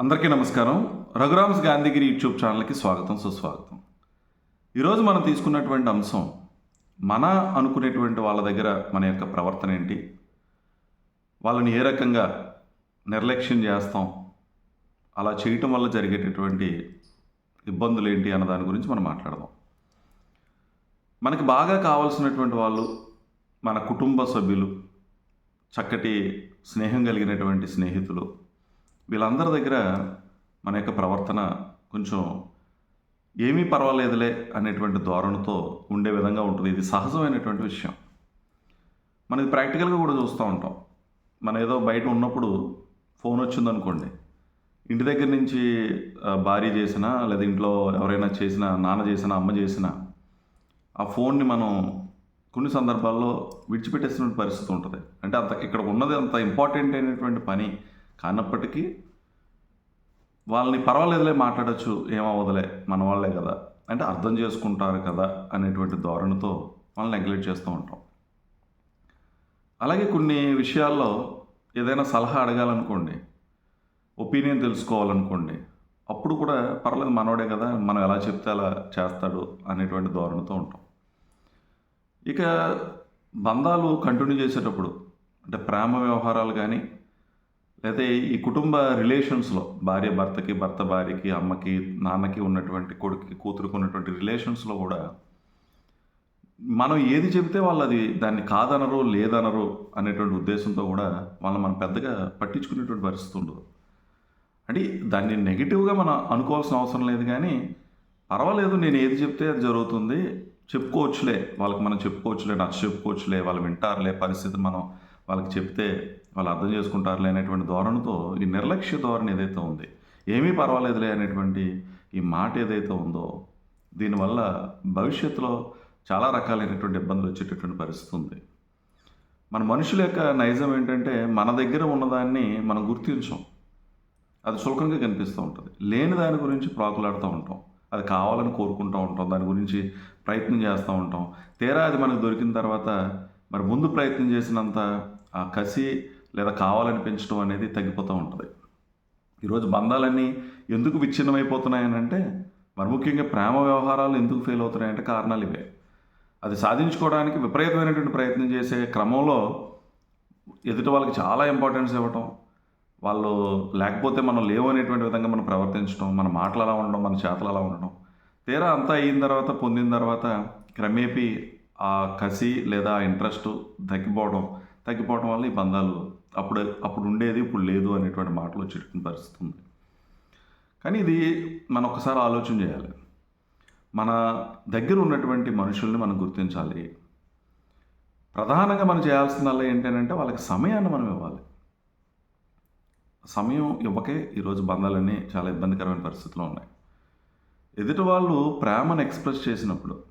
అందరికీ నమస్కారం. రఘురామ్స్ గాంధీగిరి యూట్యూబ్ ఛానల్కి స్వాగతం సుస్వాగతం. ఈరోజు మనం తీసుకున్నటువంటి అంశం మన అనుకునేటువంటి వాళ్ళ దగ్గర మన యొక్క ప్రవర్తన ఏంటి? వాళ్ళని ఏ రకంగా నిర్లక్ష్యం చేస్తాం? అలా చేయటం వల్ల జరిగేటటువంటి ఇబ్బందులు ఏంటి అన్న దాని గురించి మనం మాట్లాడదాం. మనకి బాగా కావాల్సినటువంటి వాళ్ళు మన కుటుంబ సభ్యులు చక్కటి స్నేహం కలిగినటువంటి స్నేహితులు వీళ్ళందరి దగ్గర మన యొక్క ప్రవర్తన కొంచెం ఏమీ పర్వాలేదులే అనేటువంటి ధోరణితో ఉండే విధంగా ఉంటుంది. ఇది సహజమైనటువంటి విషయం. మనకి ప్రాక్టికల్గా కూడా చూస్తూ ఉంటాం. మనం ఏదో బయట ఉన్నప్పుడు ఫోన్ వచ్చిందనుకోండి. ఇంటి దగ్గర నుంచి భార్య చేసినా లేదా ఇంట్లో ఎవరైనా చేసినా నాన్న చేసినా అమ్మ చేసినా ఆ ఫోన్ని మనం కొన్ని సందర్భాల్లో విడిచిపెట్టేసిన పరిస్థితి ఉంటుంది. అంటే అంత ఇక్కడ ఉన్నది అంత ఇంపార్టెంట్ అయినటువంటి పని కానప్పటికీ వాళ్ళని పర్వాలేదులే మాట్లాడచ్చు ఏమవ్వదులే మన వాళ్ళే కదా. అంటే అర్థం చేసుకుంటారు కదా అనేటువంటి ధోరణితో వాళ్ళని నెగ్లెక్ట్ చేస్తూ ఉంటాం. అలాగే కొన్ని విషయాల్లో ఏదైనా సలహా అడగాలనుకోండి ఒపీనియన్ తెలుసుకోవాలనుకోండి అప్పుడు కూడా పర్లేదు మనోడే కదా మనం ఎలా చెప్తే అలా చేస్తాడు అనేటువంటి ధోరణితో ఉంటాం. ఇక బంధాలు కంటిన్యూ చేసేటప్పుడు అంటే ప్రేమ వ్యవహారాలు కానీ లేదా ఈ కుటుంబ రిలేషన్స్లో భార్య భర్తకి భర్త భార్యకి అమ్మకి నాన్నకి ఉన్నటువంటి కొడుకుకి కూతురుకు ఉన్నటువంటి రిలేషన్స్లో కూడా మనం ఏది చెబితే వాళ్ళు అది దాన్ని కాదనరు లేదనరు అనేటువంటి ఉద్దేశంతో కూడా వాళ్ళని మనం పెద్దగా పట్టించుకునేటువంటి పరిస్థితి ఉండదు. అంటే దాన్ని నెగిటివ్గా మనం అనుకోవాల్సిన అవసరం లేదు కానీ పర్వాలేదు నేను ఏది చెప్తే అది జరుగుతుంది చెప్పుకోవచ్చులే వాళ్ళకి మనం చెప్పుకోవచ్చులే నచ్చ చెప్పుకోవచ్చులే వాళ్ళు వింటారులే పరిస్థితి మనం వాళ్ళకి చెప్తే వాళ్ళు అర్థం చేసుకుంటారులే అనేటువంటి ధోరణితో ఈ నిర్లక్ష్య ధోరణి ఏదైతే ఉంది ఏమీ పర్వాలేదులే అనేటువంటి ఈ మాట ఏదైతే ఉందో దీనివల్ల భవిష్యత్తులో చాలా రకాలైనటువంటి ఇబ్బందులు వచ్చేటటువంటి పరిస్థితి ఉంది. మన మనుషుల యొక్క నైజం ఏంటంటే మన దగ్గర ఉన్నదాన్ని మనం గుర్తించం. అది చులకంగా కనిపిస్తూ ఉంటుంది. లేని దాని గురించి ప్రాకులాడుతూ ఉంటాం. అది కావాలని కోరుకుంటూ ఉంటాం. దాని గురించి ప్రయత్నం చేస్తూ ఉంటాం. తీరా అది మనకు దొరికిన తర్వాత మరి ముందు ప్రయత్నం చేసినంత ఆ కసి లేదా కావాలని పెంచడం అనేది తగ్గిపోతూ ఉంటుంది. ఈరోజు బంధాలన్నీ ఎందుకు విచ్ఛిన్నమైపోతున్నాయనంటే మరి ముఖ్యంగా ప్రేమ వ్యవహారాలు ఎందుకు ఫెయిల్ అవుతున్నాయంటే కారణాలు ఇవే. అది సాధించుకోవడానికి విపరీతమైనటువంటి ప్రయత్నం చేసే క్రమంలో ఎదుటి వాళ్ళకి చాలా ఇంపార్టెన్స్ ఇవ్వటం వాళ్ళు లేకపోతే మనం లేవు అనేటువంటి విధంగా మనం ప్రవర్తించడం మన మాటలు అలా ఉండడం మన చేతలు అలా ఉండడం తీరా అంతా అయిన తర్వాత పొందిన తర్వాత క్రమేపీ ఆ కసి లేదా ఇంట్రెస్ట్ తగ్గిపోవడం తగ్గిపోవడం వల్ల ఈ బంధాలు అప్పుడు అప్పుడు ఉండేది ఇప్పుడు లేదు అనేటువంటి మాటలు వచ్చేటువంటి పరిస్థితి ఉంది కానీ ఇది మనం ఒకసారి ఆలోచన చేయాలి. మన దగ్గర ఉన్నటువంటి మనుషుల్ని మనం గుర్తించాలి. ప్రధానంగా మనం చేయాల్సిందల్లా ఏంటంటే వాళ్ళకి సమయాన్ని మనం ఇవ్వాలి. సమయం ఇవ్వకే ఈరోజు బంధాలన్నీ చాలా ఇబ్బందికరమైన పరిస్థితుల్లో ఉన్నాయి. ఎదుటి వాళ్ళు ప్రేమను ఎక్స్ప్రెస్ చేసినప్పుడు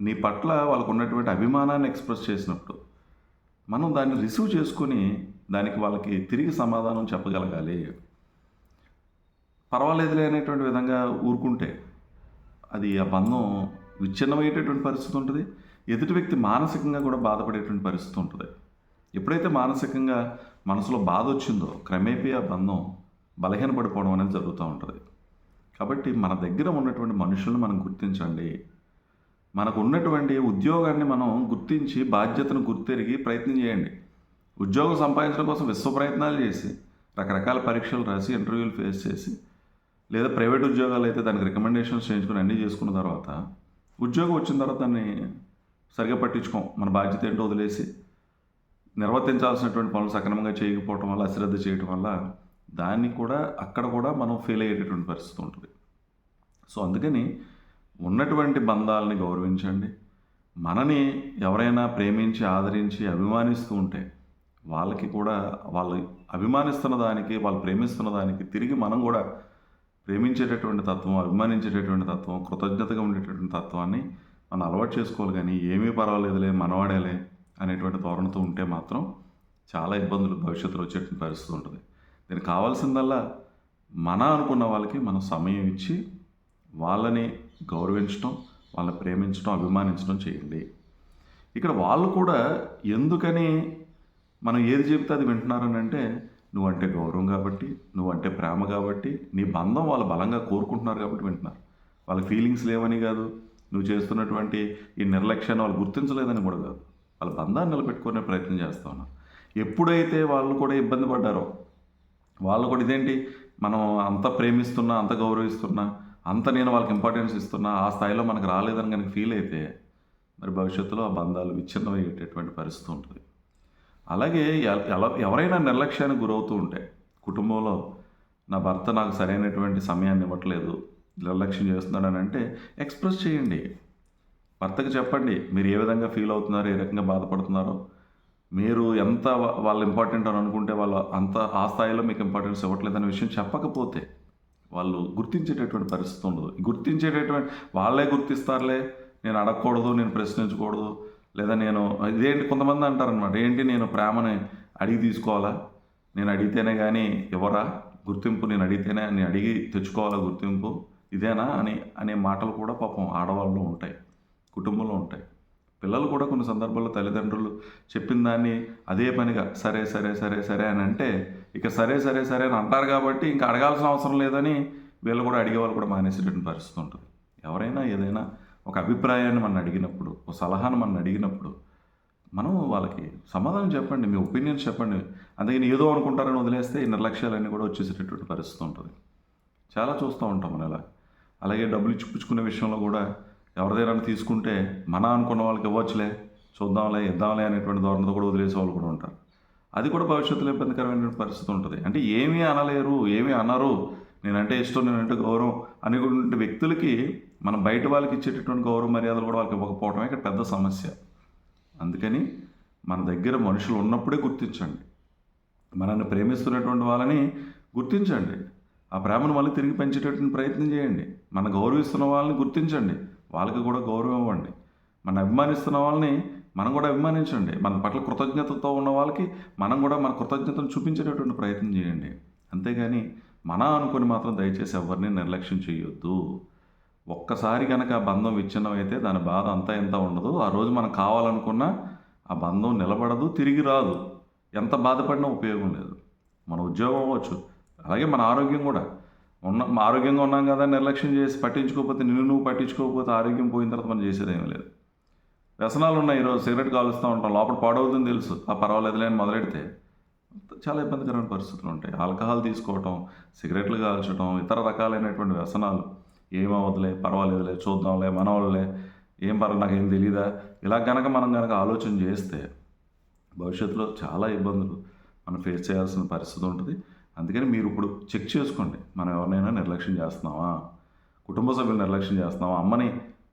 నీ పట్ల వాళ్ళకు ఉన్నటువంటి అభిమానాన్ని ఎక్స్ప్రెస్ చేసినప్పుడు మనం దాన్ని రిసీవ్ చేసుకొని దానికి వాళ్ళకి తిరిగి సమాధానం చెప్పగలగాలి. పర్వాలేదులే అనేటువంటి విధంగా ఊరుకుంటే అది ఆ బంధం విచ్ఛిన్నమయ్యేటటువంటి పరిస్థితి ఉంటుంది. ఎదుటి వ్యక్తి మానసికంగా కూడా బాధపడేటువంటి పరిస్థితి ఉంటుంది. ఎప్పుడైతే మానసికంగా మనసులో బాధ వచ్చిందో క్రమేపీ ఆ బంధం బలహీనపడిపోవడం అనేది జరుగుతూ ఉంటుంది. కాబట్టి మన దగ్గర ఉన్నటువంటి మనుషులను మనం గుర్తించండి. మనకు ఉన్నటువంటి ఉద్యోగాన్ని మనం గుర్తించి బాధ్యతను గుర్తెరిగి ప్రయత్నం చేయండి. ఉద్యోగం సంపాదించడం కోసం విశ్వ ప్రయత్నాలు చేసి రకరకాల పరీక్షలు రాసి ఇంటర్వ్యూలు ఫేస్ చేసి లేదా ప్రైవేట్ ఉద్యోగాలు అయితే దానికి రికమెండేషన్స్ చేయించుకుని అన్నీ చేసుకున్న తర్వాత ఉద్యోగం వచ్చిన తర్వాత దాన్ని సరిగా పట్టించుకోం. మన బాధ్యత ఏంటో వదిలేసి నిర్వర్తించాల్సినటువంటి పనులు సక్రమంగా చేయకపోవటం వల్ల అశ్రద్ధ చేయటం వల్ల దాన్ని కూడా అక్కడ కూడా మనం ఫెయిల్ అయ్యేటటువంటి పరిస్థితి ఉంటుంది. సో అందుకని ఉన్నటువంటి బంధాలని గౌరవించండి. మనని ఎవరైనా ప్రేమించి ఆదరించి అభిమానిస్తూ ఉంటే వాళ్ళకి కూడా వాళ్ళు అభిమానిస్తున్న దానికి వాళ్ళు ప్రేమిస్తున్న దానికి తిరిగి మనం కూడా ప్రేమించేటటువంటి తత్వం అభిమానించేటటువంటి తత్వం కృతజ్ఞతగా ఉండేటటువంటి తత్వాన్ని మనం అలవాటు చేసుకోవాలి. కానీ ఏమీ పర్వాలేదులే మనవాడేలే అనేటువంటి ధోరణితో ఉంటే మాత్రం చాలా ఇబ్బందులు భవిష్యత్తులో వచ్చేటువంటి పరిస్థితి ఉంటుంది. దీనికి కావాల్సిందల్లా మన అనుకున్న వాళ్ళకి మనం సమయం ఇచ్చి వాళ్ళని గౌరవించడం వాళ్ళని ప్రేమించడం అభిమానించడం చేయండి. ఇక్కడ వాళ్ళు కూడా ఎందుకని మనం ఏది చెబితే అది వింటున్నారని అంటే నువ్వంటే గౌరవం కాబట్టి నువ్వంటే ప్రేమ కాబట్టి నీ బంధం వాళ్ళు బలంగా కోరుకుంటున్నారు కాబట్టి వింటున్నారు. వాళ్ళ ఫీలింగ్స్ లేవని కాదు. నువ్వు చేస్తున్నటువంటి ఈ నిర్లక్ష్యాన్ని వాళ్ళు గుర్తించలేదని కూడా కాదు. వాళ్ళ బంధాన్ని నిలబెట్టుకునే ప్రయత్నం చేస్తా ఉన్నారు. ఎప్పుడైతే వాళ్ళు కూడా ఇబ్బంది పడ్డారో వాళ్ళు కూడా ఇదేంటి? మనం అంత ప్రేమిస్తున్నా అంత గౌరవిస్తున్నా అంత నేను వాళ్ళకి ఇంపార్టెన్స్ ఇస్తున్నా ఆ స్థాయిలో మనకు రాలేదని కనుక ఫీల్ అయితే మరి భవిష్యత్తులో ఆ బంధాలు విచ్ఛిన్నమయ్యేటటువంటి పరిస్థితి ఉంటుంది. అలాగే ఎలా ఎవరైనా నిర్లక్ష్యానికి గురవుతూ ఉంటే కుటుంబంలో నా భర్త నాకు సరైనటువంటి సమయాన్ని ఇవ్వట్లేదు నిర్లక్ష్యం చేస్తున్నాడు అని అంటే ఎక్స్ప్రెస్ చేయండి. భర్తకు చెప్పండి మీరు ఏ విధంగా ఫీల్ అవుతున్నారో ఏ రకంగా బాధపడుతున్నారో. మీరు ఎంత వాళ్ళు ఇంపార్టెంట్ అని అనుకుంటే వాళ్ళు అంత ఆ స్థాయిలో మీకు ఇంపార్టెన్స్ ఇవ్వట్లేదనే విషయం చెప్పకపోతే వాళ్ళు గుర్తించేటటువంటి పరిస్థితి ఉండదు. గుర్తించేటటువంటి వాళ్ళే గుర్తిస్తారులే నేను అడగకూడదు నేను ప్రశ్నించకూడదు లేదా నేను ఇదేంటి కొంతమంది అంటారనమాట ఏంటి నేను ప్రేమని అడిగి తీసుకోవాలా? నేను అడిగితేనే కానీ ఎవరా? గుర్తింపు నేను అడిగితేనే నేను అడిగి తెచ్చుకోవాలా గుర్తింపు? ఇదేనా అని అనే మాటలు కూడా పాపం ఆడవాళ్ళు ఉంటాయి కుటుంబంలో ఉంటాయి. పిల్లలు కూడా కొన్ని సందర్భాల్లో తల్లిదండ్రులు చెప్పిన దాన్ని అదే పనిగా సరే సరే సరే సరే అని అంటే ఇక సరే సరే సరే అని అంటారు కాబట్టి ఇంకా అడగాల్సిన అవసరం లేదని వీళ్ళు కూడా అడిగే వాళ్ళు కూడా మానేసేటటువంటి పరిస్థితి ఉంటుంది. ఎవరైనా ఏదైనా ఒక అభిప్రాయాన్ని మనం అడిగినప్పుడు ఒక సలహాను మనం అడిగినప్పుడు మనం వాళ్ళకి సమాధానం చెప్పండి మీ ఒపీనియన్స్ చెప్పండి. అందుకని ఏదో అనుకుంటారని వదిలేస్తే ఈ నిర్లక్ష్యాలన్నీ కూడా వచ్చేసేటటువంటి పరిస్థితి ఉంటుంది. చాలా చూస్తూ ఉంటాం మనం ఇలా. అలాగే డబ్బులు ఇచ్చి విషయంలో కూడా ఎవరిదైనా తీసుకుంటే మన అనుకున్న వాళ్ళకి ఇవ్వచ్చులే చూద్దాంలే ఇద్దాంలే అనేటువంటి ధోరణితో కూడా వదిలేసే వాళ్ళు కూడా ఉంటారు. అది కూడా భవిష్యత్తులో ఇబ్బందికరమైన పరిస్థితి ఉంటుంది. అంటే ఏమీ అనలేరు ఏమీ అనరు. నేనంటే ఇష్టం నేనంటే గౌరవం అనేటువంటి వ్యక్తులకి మనం బయట వాళ్ళకి ఇచ్చేటటువంటి గౌరవ మర్యాదలు కూడా వాళ్ళకి ఇవ్వకపోవడమే ఇక్కడ పెద్ద సమస్య. అందుకని మన దగ్గర మనుషులు ఉన్నప్పుడే గుర్తించండి. మనల్ని ప్రేమిస్తున్నటువంటి వాళ్ళని గుర్తించండి. ఆ ప్రేమను మళ్ళీ తిరిగి పెంచేటటువంటి ప్రయత్నం చేయండి. మన గౌరవిస్తున్న వాళ్ళని గుర్తించండి. వాళ్ళకి కూడా గౌరవం ఇవ్వండి. మన అభిమానిస్తున్న వాళ్ళని మనం కూడా అభిమానించండి. మన పట్ల కృతజ్ఞతతో ఉన్న వాళ్ళకి మనం కూడా మన కృతజ్ఞతను చూపించేటటువంటి ప్రయత్నం చేయండి. అంతేగాని మన అనుకొని మాత్రం దయచేసి ఎవరిని నిర్లక్ష్యం చేయొద్దు. ఒక్కసారి కనుక ఆ బంధం విచ్ఛిన్నం అయితే దాని బాధ అంతా ఎంత ఉండదు ఆ రోజు మనం కావాలనుకున్న ఆ బంధం నిలబడదు తిరిగి రాదు. ఎంత బాధపడినా ఉపయోగం లేదు. మన ఉద్యోగం అవ్వచ్చు. అలాగే మన ఆరోగ్యం కూడా. ఉన్న ఆరోగ్యంగా ఉన్నాం కదా నిర్లక్ష్యం చేసి పట్టించుకోకపోతే నిన్ను నువ్వు పట్టించుకోకపోతే ఆరోగ్యం పోయిన తర్వాత మనం చేసేది ఏమీ లేదు. వ్యసనాలు ఉన్నాయి ఈరోజు సిగరెట్ కాలుస్తూ ఉంటాం లోపల పాడవుతుంది తెలుసు. ఆ పర్వాలేదులే అని మొదలెడితే చాలా ఇబ్బందికరమైన పరిస్థితులు ఉంటాయి. ఆల్కహాల్ తీసుకోవటం సిగరెట్లు కాల్చడం ఇతర రకాలైనటువంటి వ్యసనాలు. ఏమవ్వదులే పర్వాలేదులే చూద్దాంలే మనవాళ్ళలే ఏం పర్వాలేదు ఏం తెలియదా ఇలా కనుక మనం కనుక ఆలోచన చేస్తే భవిష్యత్తులో చాలా ఇబ్బందులు మనం ఫేస్ చేయాల్సిన పరిస్థితి ఉంటుంది. అందుకని మీరు ఇప్పుడు చెక్ చేసుకోండి. మనం ఎవరినైనా నిర్లక్ష్యం చేస్తున్నావా కుటుంబ సభ్యులు నిర్లక్ష్యం చేస్తున్నావా అమ్మని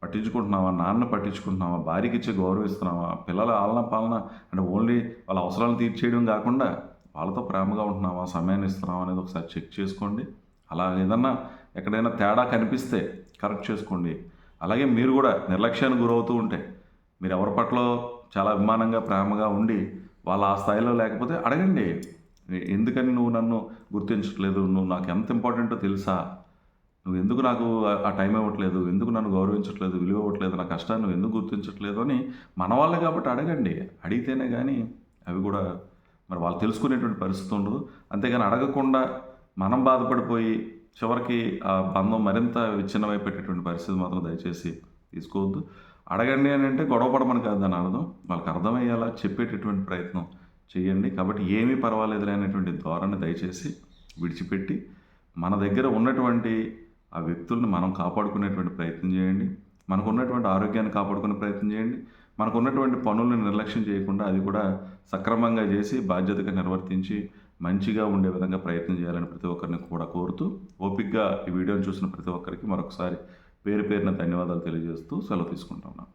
పట్టించుకుంటున్నావా? నాన్న పట్టించుకుంటున్నావా? భార్యకి ఇచ్చే గౌరవిస్తున్నావా? పిల్లల ఆలన పాలన అంటే ఓన్లీ వాళ్ళ అవసరాలు తీర్చేయడం కాకుండా వాళ్ళతో ప్రేమగా ఉంటున్నావా? సమయాన్ని ఇస్తున్నావా అనేది ఒకసారి చెక్ చేసుకోండి. అలా ఏదన్నా ఎక్కడైనా తేడా కనిపిస్తే కరెక్ట్ చేసుకోండి. అలాగే మీరు కూడా నిర్లక్ష్యానికి గురవుతూ ఉంటే మీరు ఎవరి పట్ల చాలా అభిమానంగా ప్రేమగా ఉండి వాళ్ళ ఆ స్థాయిలో లేకపోతే అడగండి. ఎందుకని నువ్వు నన్ను గుర్తించట్లేదు? నువ్వు నాకు ఎంత ఇంపార్టెంటో తెలుసా? నువ్వు ఎందుకు నాకు ఆ- టైం ఇవ్వట్లేదు? ఎందుకు నన్ను గౌరవించట్లేదు? విలువ ఇవ్వట్లేదు? నా కష్టాన్ని నువ్వు ఎందుకు గుర్తించట్లేదు అని మన వాళ్ళే కాబట్టి అడగండి. అడిగితేనే కానీ అవి కూడా మరి వాళ్ళు తెలుసుకునేటువంటి పరిస్థితి ఉండదు. అంతేగాని అడగకుండా మనం బాధపడిపోయి చివరికి ఆ బంధం మరింత విచ్ఛిన్నమైపోయేటటువంటి పరిస్థితి మాత్రం దయచేసి తీసుకోవద్దు. అడగండి అని అంటే గొడవ పడమని కాదు దాని అర్థం వాళ్ళకి అర్థమయ్యేలా చెప్పేటటువంటి ప్రయత్నం చేయండి. కాబట్టి ఏమీ పర్వాలేదు అనేటువంటి ధోరణి దయచేసి విడిచిపెట్టి మన దగ్గర ఉన్నటువంటి ఆ వ్యక్తుల్ని మనం కాపాడుకునేటువంటి ప్రయత్నం చేయండి. మనకు ఉన్నటువంటి ఆరోగ్యాన్ని కాపాడుకునే ప్రయత్నం చేయండి. మనకు ఉన్నటువంటి పనులను నిర్లక్ష్యం చేయకుండా అది కూడా సక్రమంగా చేసి బాధ్యతగా నిర్వర్తించి మంచిగా ఉండే విధంగా ప్రయత్నం చేయాలని ప్రతి ఒక్కరిని కూడా కోరుతూ ఓపిక్గా ఈ వీడియోని చూసిన ప్రతి ఒక్కరికి మరొకసారి పేరు పేరున ధన్యవాదాలు తెలియజేస్తూ సెలవు తీసుకుంటున్నాను